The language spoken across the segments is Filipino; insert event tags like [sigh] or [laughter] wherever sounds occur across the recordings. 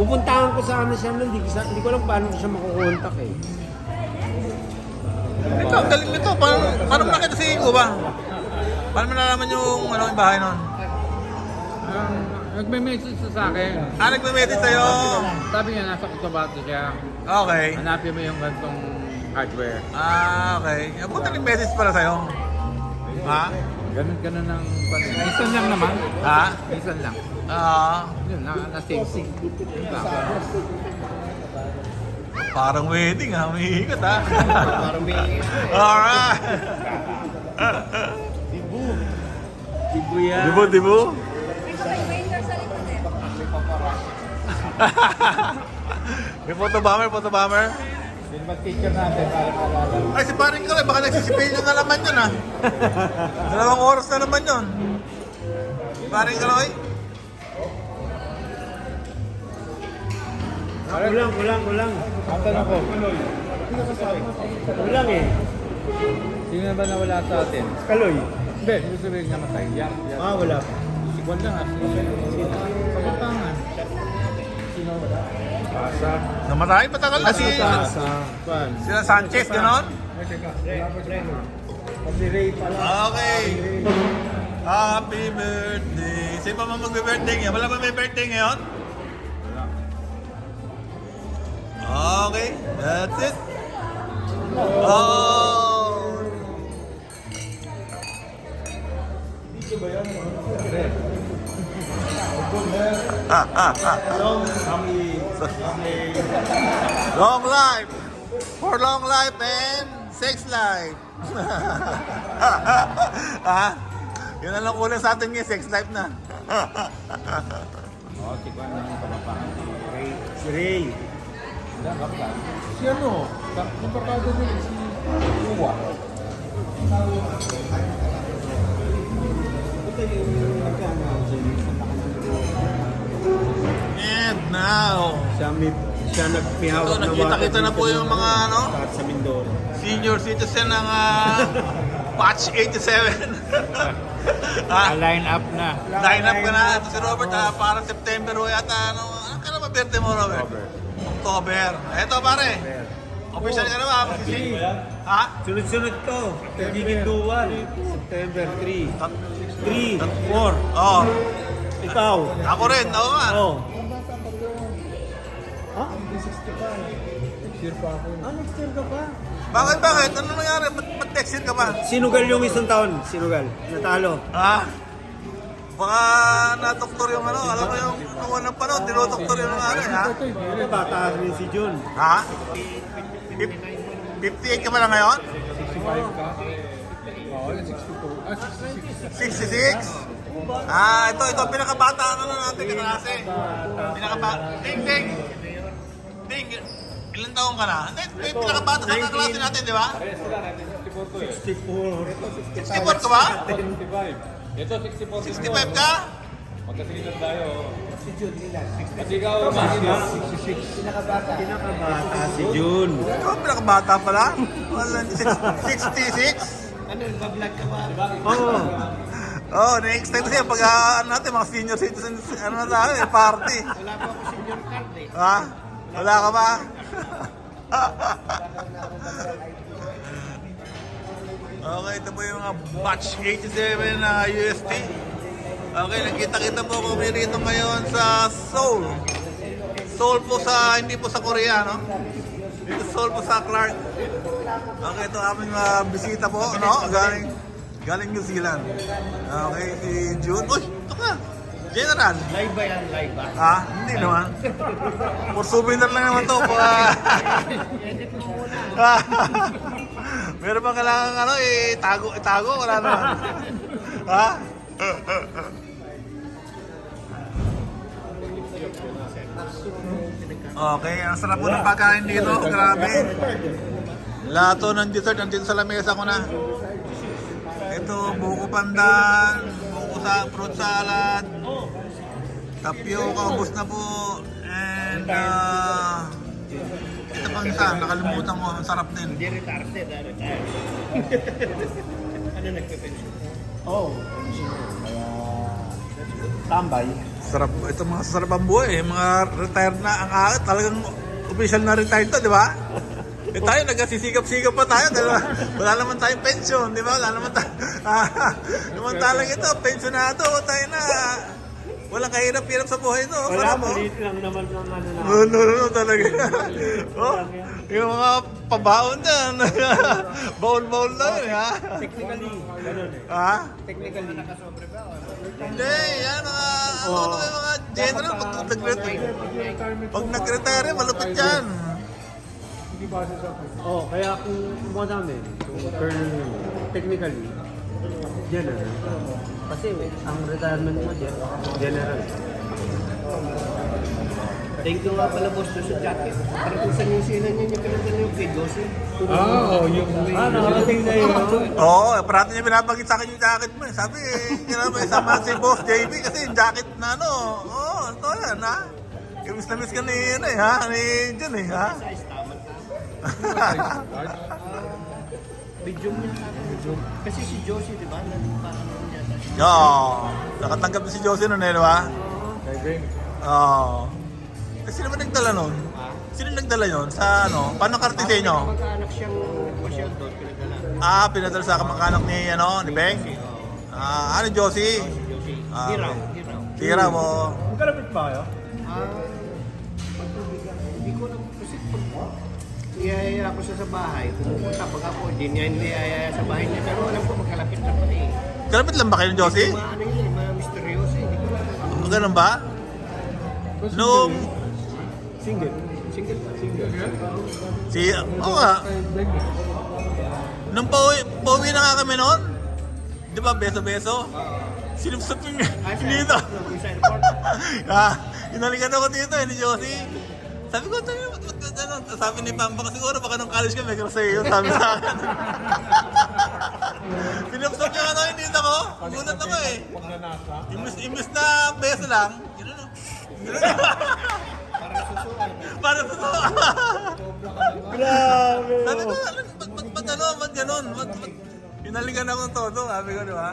Pupuntahan ko sana siya nun, hindi, hindi ko alam paano ko siya makukontak eh. Ito, ang galing nito. Paano, paano mo nakita si Igo ba? Paano mo nalaman yung ano, yung bahay nun? Um, nagme-message siya sa akin. Ah, nagme-message sa'yo. Sabi niya, nasa Cotabato siya. Okay. Hanapin mo yung gantong hardware. Ah, okay. Buti nag-message pala sa'yo. Ha? Ganun ganun ng... Minsan lang naman. Ha? Minsan lang. Ah, Yun, na, na same thing. Yun lang. parang wedding ha. May ikot ha. Parang may... Alright. Dibo yan. Dibo, dibo. May photo bomber, photo bomber. Yung mag-picture natin para maalala. Ay, si paring ka baka nagsisipil na naman yun ha. [laughs] Dalawang oras na naman yun. Paring ka Kulang, kulang, kulang. Ang tanong ko, Kulang eh. sino na ba nawala sa atin? Kaloy. Hindi, hindi sabihin niya matay. Yan, yan. Ah, wala. Si Juan lang ah. Sino? Kapatangan. Sino? Pasa. Namatay, matagal na si... Sa... Kwan. Sila Sanchez, gano'n? Kasi Ray pala. Okay. Happy birthday. Sino pa man magbe-birthday ngayon? Wala ba may birthday ngayon? Okay, that's it. Oh. Long life. For long life and sex life. [laughs] ah, yun na lang kulang sa atin ngayon, sex life na. [laughs] Oo, si Juan lang yung kapatangan. Ray. Si Ray. Si ano? Ka- Yung papado din si Uwa. And now, Siya, may, siya nag, may hawak So, na nakita-kita na po yung ng mga ano? Sa Mindoro. senior citizen ng ah, [laughs] Patch 87. [laughs] ah, line up na. line up ka na. Ito si Robert, ah, para September o yata. Ano, ano ka na ba birthday mo, Robert? October. Eto, pare. Official ka na ba? Magsising? Ha? Sunod-sunod to. Gigit duwan. September 3. Tat- 3, 4. Oo. Ikaw. Ako rin, oo nga. Oh. Ha? Sure pa ako. Ah, next year ka pa? Bakit, bakit? Ano nangyari? Ba't, ba't texted ka ba? Sinugal yung isang taon. Sinugal. Natalo. Ha? Baka na-doktor yung ano, alam mo yung nung unang panahon, dinodoktor yung ano, eh, ha? Ano bata rin si Jun? Ha? Fif- 58 ka ba na ngayon? 65 ka? Oo, yung 62. Ah, 66. 66? Ah, ito, ito, pinakabata ang ano natin kaklase. Pinakabata. Ding, ding! Ding, ilan taong ka na? Hindi, pinakabata sa kaklase natin, di ba? Parehas sila, 1964 to eh. 64. 64 ka ba? 65. Ito 64. 65 ka? Magkasilitan tayo. Kasi ikaw, Mario. 66. Pinakabata si Jun. Ito, pinakabata pala. Wala, 66? Oo. Oh, next time kasi pag ah, ano natin, mga senior citizens, ano na tayo, eh, party. Wala pa ako senior card eh. Ha? Wala ka ba? Okay, ito po yung mga batch 87 na UST. Okay, nakita-kita po kami rito ngayon sa Seoul. Seoul po sa, hindi po sa Korea, no? Dito Seoul po sa Clark. Okay, ito aming uh, bisita po, no? Galing, galing New Zealand. Okay, si June. Uy, ito ka. General. Live ba yan? Live ba? Ha? Hindi naman. [laughs] For souvenir lang naman to. Pa. [laughs] [laughs] Meron ba kailangan ano, itago, itago? Wala naman. [laughs] Ha? Okay, ang sarap po ng pagkain dito. Grabe. Lato ng dessert nandito sa lamesa ko na. Ito, buko pandan, buko sa fruit salad, tapioca, ubos na po. And, uh, pang isa, nakalimutan ko, ang sarap din. Hindi retarded. ah, Retarded. [laughs] ano nagpe-pension? Oh, Tambay. Sarap, ito mga sarap ang buhay. eh. Mga retired na ang akit. Talagang official na retired to, di ba? [laughs] Eh tayo, nagsisigap-sigap pa tayo. Dahil wala naman tayong pension, di ba? Wala naman tayo. Samantalang [laughs] ito, pensionado. Tayo na. Walang kahirap-hirap sa buhay ito. Wala, Sarap, oh. maliit lang naman ng ano na. No, no, no, talaga. [laughs] [laughs] oh, yung mga pabaon dyan. [laughs] Baon-baon lang, eh, ha? Technically, ganun eh. Ha? Technically. Hindi, yan mga, ano, ano, yung mga general, pag nag-retire, pag nag-retire, malupit yan. Hindi base sa Oh, kaya kung kumuha namin, kung colonel technically, general. Kasi ang retirement mo dyan, general. Thank you nga pala boss doon sa jacket. Para kung saan yung sila niya, yung pinagdala yung kay Josie. Ah, oh, yung... Ah, nakarating na yun. [laughs] Oo, oh, parati niya binabagit sa akin yung jacket mo eh. Sabi eh, kailangan may sama si Boss JB kasi yung jacket na ano. Oo, oh, ito yan ha. Miss na miss ka ni, ano eh ha, ni Jen eh ha. Size tama [laughs] niya sa akin. Kasi si Josie, di ba? Nagpaano niya. Yo, nakatanggap na si Josie nun eh, di ba? Kay Beng. Oo. Eh, sino ba nagdala nun? Sino nagdala yun? Sa ano? Paano karte sa inyo? Magkaanak siyang pasyal doon, pinagdala. Ah, pinadala sa kamag-anak ni, ano, ni Beng? Ah, ano, Josie? Josie. Ah, Hiraw, okay. hiraw. Tira mo. Magkalapit ba kayo? Ah, hindi ko alam kasi pag iyayaya ko siya sa bahay, pumupunta pag ako, hindi niya hindi iyayaya sa bahay niya. Pero alam ko magkalapit na pala eh. Kalapit lang ba kayo ni Josie? Mga ano yun, mga misteryoso eh. Hindi ko alam. O, ganun ba? Nung, Single. Single pa. Single. si, oo nga, nung pauwi, pauwi na nga kami noon, di ba, beso-beso? Sinupsup yung [laughs] dito. [laughs] Ah, inalikan ako dito eh, ni Josie. Sabi ko, ano? Sabi ni Pampa, siguro baka nung college ka, may crush sa'yo, sabi sa akin. [laughs] Sinupsup yung ano, hindi ako. Gulat ako eh. Imbis, imbis na beso lang, yun ano. Para suso. Grabe. Sabi ko, ano, ba't, ba't, ba't ano, ba't ganun? Ba't, ba't, pinalikan ako ng todo, sabi ko, di ba?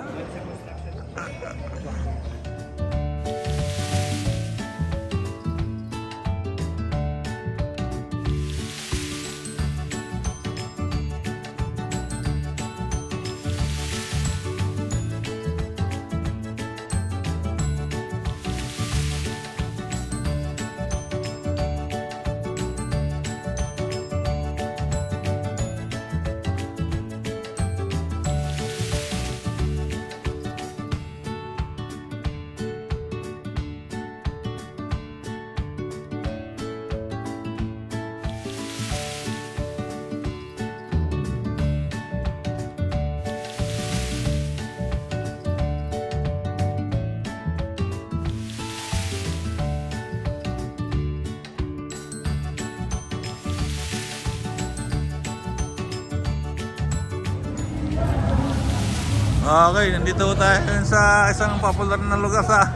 Okay, nandito tayo sa isang popular na lugar sa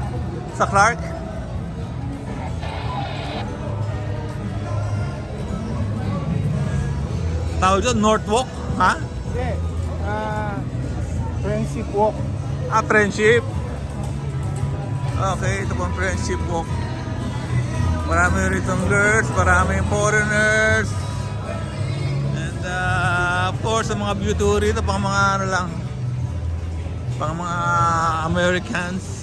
sa Clark. Tawag doon, Northwalk, ha? Hindi. Ah, friendship walk. Ah, Friendship. Okay, ito po ang Friendship Walk. Marami ritong girls, maraming foreigners. And uh, of course, sa mga beauty rito, pang mga ano lang, pang mga Americans.